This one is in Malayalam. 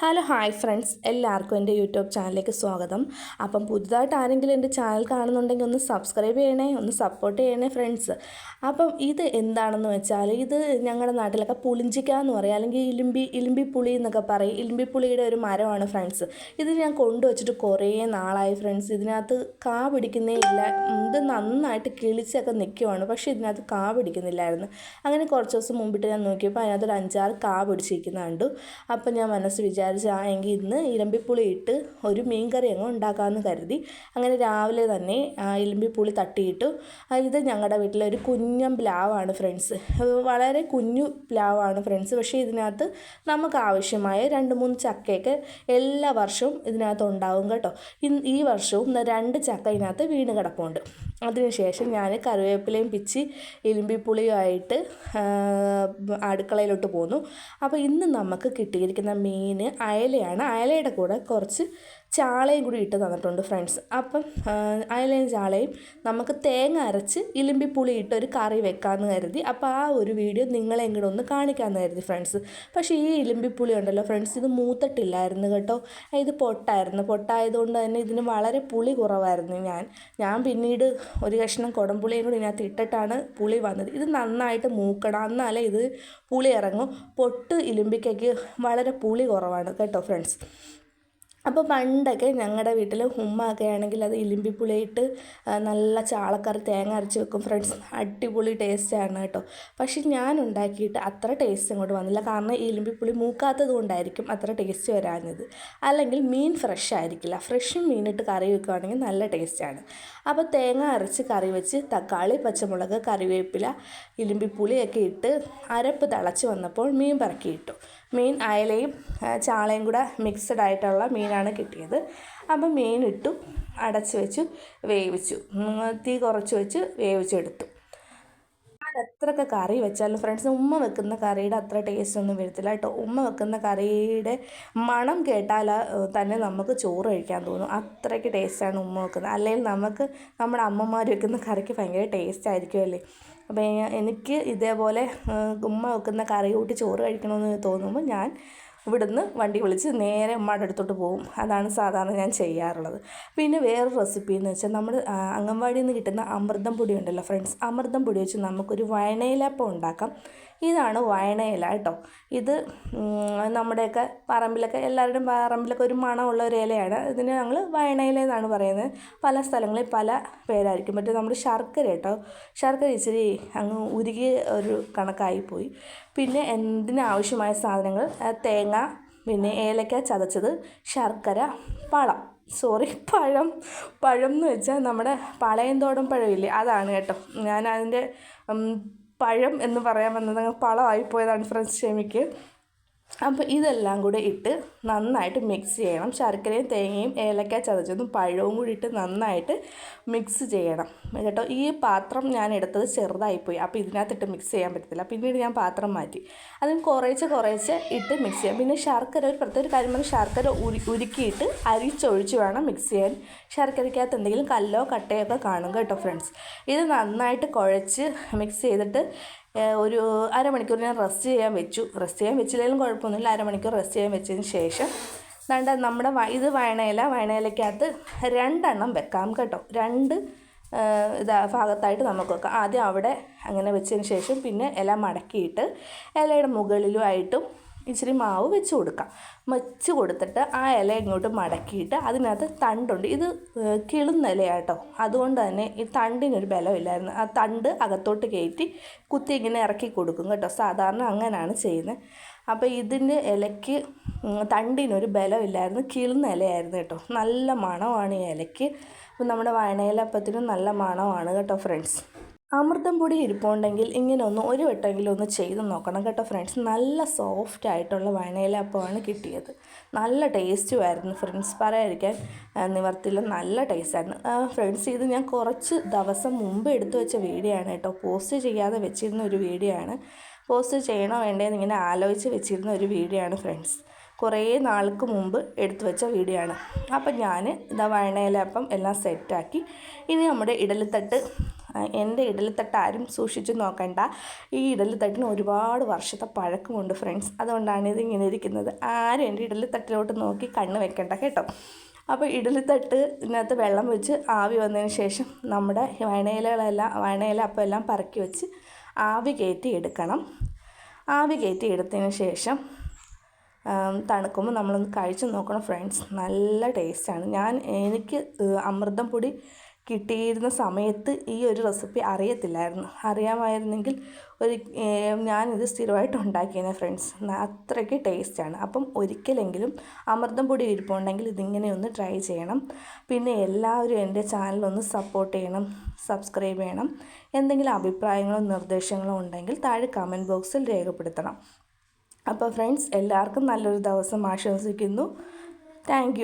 Hello hi friends. എല്ലാവർക്കും എന്റെ യൂട്യൂബ് ചാനലിലേക്ക് സ്വാഗതം. അപ്പം പുതുതായിട്ട് ആരെങ്കിലും എന്റെ ചാനൽ കാണുന്നുണ്ടെങ്കിൽ ഒന്ന് സബ്സ്ക്രൈബ് ചെയ്യണേ ഒന്ന് സപ്പോർട്ട് ചെയ്യണേ ഫ്രണ്ട്സ്. അപ്പം ഇത് എന്താണെന്ന് വെച്ചാൽ ഇത് ഞങ്ങളുടെ നാട്ടിലൊക്കെ പുളിഞ്ചിക്ക എന്ന് പറയും അല്ലെങ്കിൽ ഇലുമ്പി ഇലുമ്പി പുളി എന്നൊക്കെ പറയും. ഇലിമ്പി പുളിയുടെ ഒരു മരമാണ് ഫ്രണ്ട്സ്. ഇത് ഞാൻ കൊണ്ടുവച്ചിട്ട് കുറേ നാളായി ഫ്രണ്ട്സ്. ഇതിനകത്ത് കാ പിടിക്കുന്നേ ഇല്ല. ഇത് നന്നായിട്ട് കിളിച്ചൊക്കെ നിൽക്കുവാണ് പക്ഷേ ഇതിനകത്ത് കാ പിടിക്കുന്നില്ലായിരുന്നു. അങ്ങനെ കുറച്ച് ദിവസം മുമ്പിട്ട് ഞാൻ നോക്കിയപ്പോൾ അതിനകത്ത് ഒരു അഞ്ചാറ് കാ പിടിച്ചിരിക്കുന്നുണ്ട്. അപ്പം ഞാൻ മനസ്സ് വിചാരിച്ചു ആ എങ്കിൽ ഇന്ന് ഇലമ്പിപ്പുളി ഇട്ട് ഒരു മീൻ കറി അങ്ങ് ഉണ്ടാക്കാമെന്ന് കരുതി. അങ്ങനെ രാവിലെ തന്നെ ആ ഇലമ്പിപ്പുളി തട്ടിയിട്ടു ഇത് ഞങ്ങളുടെ വീട്ടിലെ ഒരു കുഞ്ഞൻ പ്ലാവാണ് ഫ്രണ്ട്സ്. വളരെ കുഞ്ഞു പ്ലാവാണ് ഫ്രണ്ട്സ്. പക്ഷേ ഇതിനകത്ത് നമുക്ക് ആവശ്യമായ രണ്ട് മൂന്ന് ചക്കയൊക്കെ എല്ലാ വർഷവും ഇതിനകത്ത് ഉണ്ടാവും കേട്ടോ. ഈ വർഷവും രണ്ട് ചക്ക ഇതിനകത്ത് വീണ് കിടപ്പുണ്ട്. അതിനുശേഷം ഞാൻ കറിവേപ്പിലയും പിച്ചി ഇലിമ്പിപ്പുളിയുമായിട്ട് അടുക്കളയിലോട്ട് പോന്നു. അപ്പോൾ ഇന്ന് നമുക്ക് കിട്ടിയിരിക്കുന്ന മീൻ അയലയാണ്. അയലയുടെ കൂടെ കുറച്ച് ചാളയും കൂടി ഇട്ട് തന്നിട്ടുണ്ട് ഫ്രണ്ട്സ് അപ്പം അയലയും ചാളയും നമുക്ക് തേങ്ങ അരച്ച് ഇലുമ്പിപ്പുളി ഇട്ട് ഒരു കറി വെക്കാമെന്ന് കരുതി. അപ്പോൾ ആ ഒരു വീഡിയോ നിങ്ങളെ ഇങ്ങോട്ട് ഒന്ന് കാണിക്കാമെന്ന് കരുതി ഫ്രണ്ട്സ് പക്ഷേ ഈ ഇലിമ്പിപ്പുളി ഉണ്ടല്ലോ ഫ്രണ്ട്സ് ഇത് മൂത്തിട്ടില്ലായിരുന്നു കേട്ടോ. ഇത് പൊട്ടായിരുന്നു. പൊട്ടായതുകൊണ്ട് തന്നെ ഇതിന് വളരെ പുളി കുറവായിരുന്നു ഞാൻ. ഞാൻ പിന്നീട് ഒരു കഷ്ണം കുടംപുളിയും കൂടി ഇതിനകത്ത് ഇട്ടിട്ടാണ് പുളി വന്നത്. ഇത് നന്നായിട്ട് മൂക്കണം. എന്നാലേ ഇത് പുളി ഇറങ്ങും. പൊട്ട് ഇലുമ്പിക്കയ്ക്ക് വളരെ പുളി കുറവാണ് കേട്ടോ ഫ്രണ്ട്സ് അപ്പോൾ പണ്ടൊക്കെ ഞങ്ങളുടെ വീട്ടിൽ ഉമ്മ ഒക്കെ ആണെങ്കിൽ അത് ഇലിമ്പിപ്പുളിയിട്ട് നല്ല ചാളക്കറി തേങ്ങ അരച്ച് വെക്കും. ഫ്രണ്ട്സ് അടിപൊളി ടേസ്റ്റാണ് കേട്ടോ. പക്ഷെ ഞാൻ ഉണ്ടാക്കിയിട്ട് അത്ര ടേസ്റ്റ് അങ്ങോട്ട് വന്നില്ല. കാരണം ഇലിമ്പിപ്പുളി മൂക്കാത്തത് കൊണ്ടായിരിക്കും അത്ര ടേസ്റ്റ് വരാഞ്ഞത്. അല്ലെങ്കിൽ മീൻ ഫ്രഷ് ആയിരിക്കില്ല. ഫ്രഷ് മീനിട്ട് കറി വെക്കുകയാണെങ്കിൽ നല്ല ടേസ്റ്റാണ് അപ്പോൾ തേങ്ങ അരച്ച് കറി വെച്ച് തക്കാളി പച്ചമുളക് കറിവേപ്പില ഇലിമ്പിപ്പുളിയൊക്കെ ഇട്ട് അരപ്പ് തിളച്ച് വന്നപ്പോൾ മീൻ പറക്കിയിട്ടു മീൻ അയലയും ചാളയും കൂടെ മിക്സഡ് ആയിട്ടുള്ള മീനാണ് കിട്ടിയത്. അപ്പം മീൻ ഇട്ടു അടച്ചു വെച്ചു വേവിച്ചു. തീ കുറച്ച് വെച്ച് വേവിച്ചെടുത്തു. എത്രയൊക്കെ കറി വെച്ചാലും ഫ്രണ്ട്സ് ഉമ്മ വെക്കുന്ന കറിയുടെ അത്ര ടേസ്റ്റ് ഒന്നും വരത്തില്ല കേട്ടോ. ഉമ്മ വെക്കുന്ന കറിയുടെ മണം കേട്ടാൽ തന്നെ നമുക്ക് ചോറ് കഴിക്കാൻ തോന്നും. അത്രയ്ക്ക് ടേസ്റ്റാണ് ഉമ്മ വെക്കുന്നത്. അല്ലെങ്കിൽ നമുക്ക് നമ്മുടെ അമ്മമാർ വെക്കുന്ന കറിക്ക് ഭയങ്കര ടേസ്റ്റ് ആയിരിക്കുമല്ലേ അപ്പോൾ എനിക്ക് ഇതേപോലെ ഉമ്മ വെക്കുന്ന കറി കൂട്ടി ചോറ് കഴിക്കണമെന്ന് തോന്നുമ്പോൾ ഞാൻ ഇവിടുന്ന് വണ്ടി വിളിച്ച് നേരെ ഉമ്മയുടെ അടുത്തോട്ട് പോകും. അതാണ് സാധാരണ ഞാൻ ചെയ്യാറുള്ളത്. പിന്നെ വേറൊരു റെസിപ്പി എന്ന് വെച്ചാൽ നമ്മൾ അംഗൻവാടിയിൽ നിന്ന് കിട്ടുന്ന അമൃതം പൊടി ഉണ്ടല്ലോ ഫ്രണ്ട്സ് അമൃതം പൊടി വെച്ച് നമുക്കൊരു വയണയിലപ്പം ഉണ്ടാക്കാം. ഇതാണ് വയണയില കേട്ടോ. ഇത് നമ്മുടെയൊക്കെ പറമ്പിലൊക്കെ എല്ലാവരുടെയും പറമ്പിലൊക്കെ ഒരു മണമുള്ള ഒരു ഇലയാണ്. ഇതിന് ഞങ്ങൾ വയണയില എന്നാണ് പറയുന്നത്. പല സ്ഥലങ്ങളിൽ പല പേരായിരിക്കും. മറ്റേ നമ്മുടെ ശർക്കര കേട്ടോ. ശർക്കര ഇച്ചിരി അങ്ങ് ഉരുകിയ ഒരു കണക്കായിപ്പോയി പിന്നെ എന്തിനാവശ്യമായ സാധനങ്ങൾ? തേങ്ങ പിന്നെ ഏലക്ക ചതച്ചത് ശർക്കര പഴം. സോറി പഴം. പഴം എന്ന് വെച്ചാൽ നമ്മുടെ പളയന്തോടം പഴമില്ലേ? അതാണ് കേട്ടോ. ഞാൻ അതിന്റെ പഴം എന്ന് പറയാൻ വന്നത് അങ്ങ് പഴമായിപ്പോയതാണ് ഫ്രണ്ട്സ് ക്ഷമിക്ക് അപ്പോൾ ഇതെല്ലാം കൂടെ ഇട്ട് നന്നായിട്ട് മിക്സ് ചെയ്യണം. ശർക്കരയും തേങ്ങയും ഏലക്ക ചതച്ചതും പഴവും കൂടി ഇട്ട് നന്നായിട്ട് മിക്സ് ചെയ്യണം. കേട്ടോ ഈ പാത്രം ഞാൻ എടുത്തത് ചെറുതായിപ്പോയി. അപ്പോൾ ഇതിനകത്തിട്ട് മിക്സ് ചെയ്യാൻ പറ്റത്തില്ല. പിന്നീട് ഞാൻ പാത്രം മാറ്റി. അതിന് കുറേശ്ശെ കുറേശ്ശെ ഇട്ട് മിക്സ് ചെയ്യാം. പിന്നെ ശർക്കര ഒരു പ്രത്യേക കാര്യം പറഞ്ഞാൽ ശർക്കര ഉരു ഉരുക്കിയിട്ട് അരിച്ചൊഴിച്ച് വേണം മിക്സ് ചെയ്യാൻ. ശർക്കരയ്ക്കകത്ത് എന്തെങ്കിലും കല്ലോ കട്ടയോ ഒക്കെ കാണും കേട്ടോ ഫ്രണ്ട്സ് ഇത് നന്നായിട്ട് കുഴച്ച് മിക്സ് ചെയ്തിട്ട് ഒരു അരമണിക്കൂർ ഞാൻ റെസ്റ്റ് ചെയ്യാൻ വെച്ചു. റെസ്റ്റ് ചെയ്യാൻ വെച്ചില്ലെങ്കിലും കുഴപ്പമൊന്നുമില്ല. അരമണിക്കൂർ റെസ്റ്റ് ചെയ്യാൻ വെച്ചതിന് ശേഷം രണ്ട നമ്മുടെ ഇത് വയണയില വയണയിലക്കകത്ത് രണ്ടെണ്ണം വെക്കാം കേട്ടോ. രണ്ട് ഇതാ ഭാഗത്തായിട്ട് നമുക്ക് വെക്കാം. ആദ്യം അവിടെ അങ്ങനെ വെച്ചതിന് ശേഷം പിന്നെ ഇല മടക്കിയിട്ട് ഇലയുടെ മുകളിലുമായിട്ടും ഇച്ചിരി മാവ് വെച്ച് കൊടുക്കാം. വെച്ച് കൊടുത്തിട്ട് ആ ഇല ഇങ്ങോട്ട് മടക്കിയിട്ട് അതിനകത്ത് തണ്ടുണ്ട്. ഇത് കിളുന്ന ഇലയാട്ടോ. അതുകൊണ്ട് തന്നെ ഈ തണ്ടിനൊരു ബലമില്ലായിരുന്നു. ആ തണ്ട് അകത്തോട്ട് കയറ്റി കുത്തി ഇങ്ങനെ ഇറക്കി കൊടുക്കും കേട്ടോ. സാധാരണ അങ്ങനെയാണ് ചെയ്യുന്നത് അപ്പോൾ ഇതിന്റെ ഇലയ്ക്ക് തണ്ടിനൊരു ബലമില്ലായിരുന്നു. കിളുന്ന ഇലയായിരുന്നു കേട്ടോ. നല്ല മണമാണ് ഈ ഇലയ്ക്ക്. നമ്മുടെ വയണയിലപ്പത്തിനും നല്ല മണമാണ് കേട്ടോ ഫ്രണ്ട്സ്. അമൃതം പൊടി ഇരിപ്പുണ്ടെങ്കിൽ ഇങ്ങനെ ഒന്ന് ഒരു വട്ടമെങ്കിലും ഒന്ന് ചെയ്ത് നോക്കണം കേട്ടോ ഫ്രണ്ട്സ് നല്ല സോഫ്റ്റ് ആയിട്ടുള്ള വയണയിലപ്പമാണ് കിട്ടിയത്. നല്ല ടേസ്റ്റും ആയിരുന്നു ഫ്രണ്ട്സ് പറയാതിരിക്കാൻ നിവർത്തിയില്ല നല്ല ടേസ്റ്റായിരുന്നു ഫ്രണ്ട്സ് ഇത് ഞാൻ കുറച്ച് ദിവസം മുമ്പ് എടുത്തു വെച്ച വീഡിയോ ആണ് കേട്ടോ. പോസ്റ്റ് ചെയ്യാതെ വെച്ചിരുന്ന ഒരു വീഡിയോ ആണ്. പോസ്റ്റ് ചെയ്യണോ വേണ്ടേന്ന് ഇങ്ങനെ ആലോചിച്ച് വെച്ചിരുന്ന ഒരു വീഡിയോ ആണ് ഫ്രണ്ട്സ് കുറേ നാൾക്ക് മുമ്പ് എടുത്തു വെച്ച വീഡിയോ ആണ്. അപ്പം ഞാൻ ഇതാ വയണയിലപ്പം എല്ലാം സെറ്റാക്കി ഇനി നമ്മുടെ ഇഡലിത്തട്ട് ആ, എന്റെ ഇഡലിത്തട്ട് ആരും സൂക്ഷിച്ചു നോക്കണ്ട. ഈ ഇഡലിത്തട്ടിന് ഒരുപാട് വർഷത്തെ പഴക്കമുണ്ട് ഫ്രണ്ട്സ്. അതുകൊണ്ടാണ് ഇത് ഇങ്ങനെ ഇരിക്കുന്നത്. ആരും എന്റെ ഇഡലിത്തട്ടിലോട്ട് നോക്കി കണ്ണ് വെക്കണ്ട കേട്ടോ. അപ്പോൾ ഇഡലിത്തട്ട് ഇതിനകത്ത് വെള്ളം വെച്ച് ആവി വന്നതിന് ശേഷം നമ്മുടെ വയണയിലകളെല്ലാം വയണയില അപ്പം എല്ലാം പറക്കി വെച്ച് ആവി കയറ്റി എടുക്കണം. ആവി കയറ്റി എടുത്തതിന് ശേഷം തണുക്കുമ്പോൾ നമ്മളൊന്ന് കഴിച്ച് നോക്കണം ഫ്രണ്ട്സ്. നല്ല ടേസ്റ്റാണ്. ഞാൻ എനിക്ക് അമൃതം പൊടി കിട്ടിയിരുന്ന സമയത്ത് ഈ ഒരു റെസിപ്പി അറിയത്തില്ലായിരുന്നു. അറിയാമായിരുന്നെങ്കിൽ ഒരു ഞാനിത് സ്ഥിരമായിട്ട് ഉണ്ടാക്കിയേനെ ഫ്രണ്ട്സ്. അത്രയ്ക്ക് ടേസ്റ്റാണ്. അപ്പം ഒരിക്കലെങ്കിലും അമൃതം പൊടി ഇരിപ്പുണ്ടെങ്കിൽ ഇതിങ്ങനെ ഒന്ന് ട്രൈ ചെയ്യണം. പിന്നെ എല്ലാവരും എന്റെ ചാനലൊന്ന് സപ്പോർട്ട് ചെയ്യണം സബ്സ്ക്രൈബ് ചെയ്യണം. എന്തെങ്കിലും അഭിപ്രായങ്ങളോ നിർദ്ദേശങ്ങളോ ഉണ്ടെങ്കിൽ താഴെ കമന്റ് ബോക്സിൽ രേഖപ്പെടുത്തണം. അപ്പോൾ ഫ്രണ്ട്സ് എല്ലാവർക്കും നല്ലൊരു ദിവസം ആശംസിക്കുന്നു. താങ്ക്